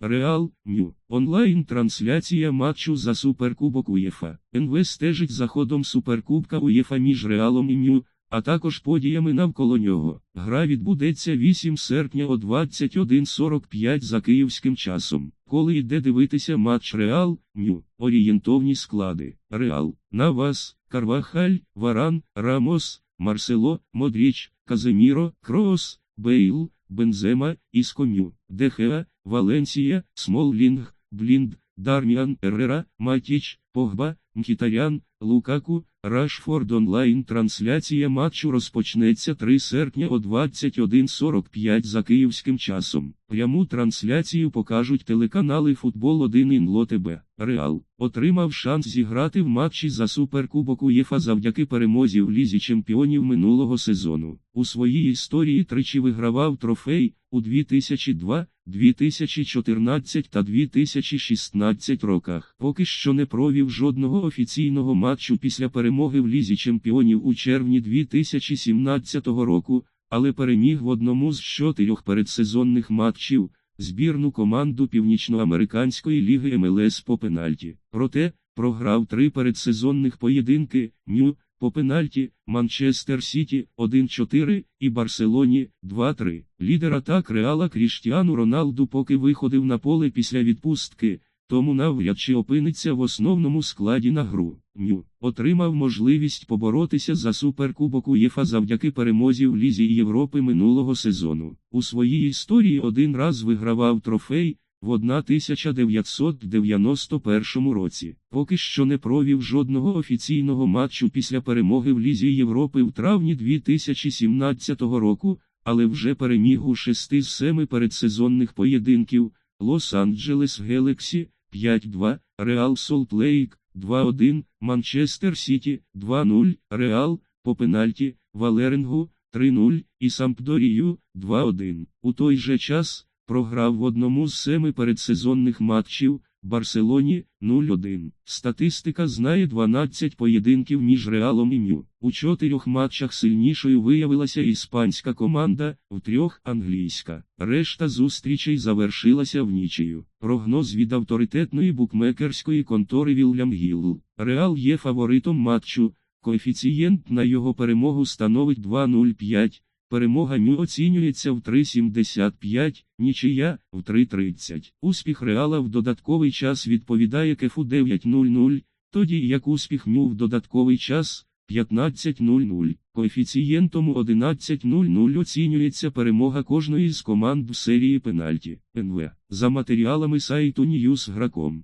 Реал, Ню. Онлайн-трансляція матчу за Суперкубок УЄФА. НВ стежить за ходом Суперкубка УЄФА між Реалом і Ню, а також подіями навколо нього. Гра відбудеться 8 серпня о 21.45 за київським часом. Коли йде дивитися матч Реал, Ню, орієнтовні склади. Реал, Навас, Карвахаль, Варан, Рамос, Марсело, Модріч, Каземіро, Кроос, Бейл, Бензема, Іскомю, Дехеа, Валенсія, Смоллінг, Блінд, Дарміан, Еррера, Матіч, Погба, Мхітарян, Лукаку, Рашфорд онлайн трансляція матчу розпочнеться 3 серпня о 21.45 за київським часом. Пряму трансляцію покажуть телеканали Футбол 1 Інло ТБ. Реал отримав шанс зіграти в матчі за Суперкубок УЄФА завдяки перемозі в Лізі чемпіонів минулого сезону. У своїй історії тричі вигравав трофей у 2002, 2014 та 2016 роках. Поки що не провів жодного офіційного матчу після перемоги в Лізі чемпіонів у червні 2017 року, але переміг в одному з чотирьох передсезонних матчів збірну команду Північноамериканської ліги МЛС по пенальті. Проте програв три передсезонних поєдинки Нью по пенальті Манчестер Сіті 1-4 і Барселоні 2-3. Лідер атак Реала Кріштіану Роналду поки виходив на поле після відпустки, тому навряд чи опиниться в основному складі на гру. Ню отримав можливість поборотися за суперкубок УЄФА завдяки перемозі в Лізі Європи минулого сезону. У своїй історії один раз вигравав трофей в 1991 році. Поки що не провів жодного офіційного матчу після перемоги в Лізі Європи в травні 2017 року, але вже переміг у шести з семи передсезонних поєдинків Лос-Анджелес Гелексі 5-2, Реал Солт-Лейк 2-1, Манчестер Сіті 2-0, Реал по пенальті, Валерингу 3-0 і Сампдорію 2-1. У той же час програв в одному з семи передсезонних матчів Барселоні 0-1. Статистика знає 12 поєдинків між Реалом і Нью. У чотирьох матчах сильнішою виявилася іспанська команда, в трьох англійська. Решта зустрічей завершилася в нічию. Прогноз від авторитетної букмекерської контори Вільям Гілл. Реал є фаворитом матчу. Коефіцієнт на його перемогу становить 2,05. Перемога Ню оцінюється в 3,75, нічия в 3,30. Успіх Реала в додатковий час відповідає кефу 9,00, тоді як успіх Ню в додатковий час 15,00. Коефіцієнтом 11,00 оцінюється перемога кожної з команд в серії пенальті. НВ. За матеріалами сайту Newsgrakом.